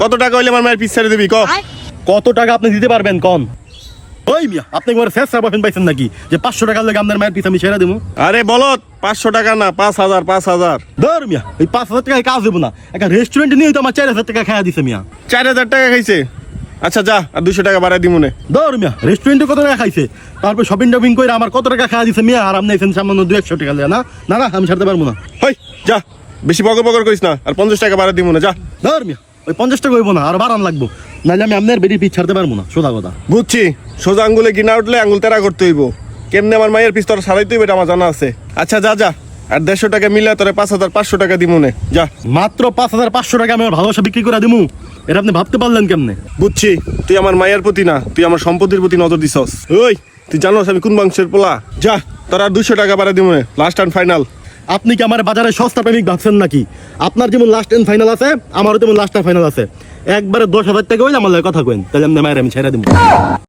কত টাকা হইলে আমার মায়ের পিস ছেড়ে দিবি ক? কত টাকা আপনি দিতে পারবেন কন? ওই মিয়া আপনি একবার শেষ বসেন পাইছেন নাকি? যে পাঁচশো টাকা লাগে আপনার মায়ের পিস আমি ছেড়ে দেবো আরে বলত পাঁচশো টাকা না পাঁচ হাজার পাঁচ হাজার। ধর মিয়া ওই পাঁচ হাজার টাকায় কাজ দেবো না। একটা রেস্টুরেন্টে নিয়ে তো আমার চার হাজার টাকা খাওয়া দিছে মিয়া। চার হাজার টাকা খাইছে? আচ্ছা যা আর দুশো টাকা বাড়াই দিমুনে ধর মিয়া রেস্টুরেন্টে কত টাকা খাইছে? তারপর শপিং টপিং করে আমার কত টাকা খাওয়া দিছে মিয়া? আর আপনি এসেন সামান্য দু একশো টাকা দেয় না? না না আমি ছাড়তে পারব না। হই যা বেশি বকর বকর করিস না আর পঞ্চাশ টাকা বাড়াই না যা। ধর মিয়া। ওই পঞ্চাশ টাকা হইবো না আর বাড়ান লাগবো। নাহলে আমি আপনার বেরিয়ে পিছ ছাড়তে পারব না সোজা কথা। বুঝছি সোজা আঙ্গুলে কিনা উঠলে আঙ্গুল তেরা করতে হইব। কেমনে আমার মায়ের পিস তোর সারাইতে হইবে এটা আমার জানা আছে। আচ্ছা যা যা আর দেড়শো টাকা মিলে তোরে পাঁচ হাজার পাঁচশো টাকা দিমুনে যা। মাত্র পাঁচ হাজার পাঁচশো টাকা আমি আমার ভালোবাসা বিক্রি করে দিমু। এটা আপনি ভাবতে পারলেন কেমনে? বুঝছি তুই আমার মায়ের প্রতি না তুই আমার সম্পত্তির প্রতি নজর দিছস। ওই তুই জানোস আমি কোন বংশের পোলা। যা তোর আর দুশো টাকা বাড়াই দিমুনে লাস্ট অ্যান্ড ফাইনাল আপনি কি আমার বাজারে সস্তা প্রেমিক ভাবছেন নাকি? আপনার যেমন লাস্ট এন্ড ফাইনাল আছে, আমারও তেমন লাস্ট এন্ড ফাইনাল আছে। একবারে দশ হাজার টাকা হইলে আমার কথা কেন তাহলে আমি মায়ের আমি ছেড়ে দিব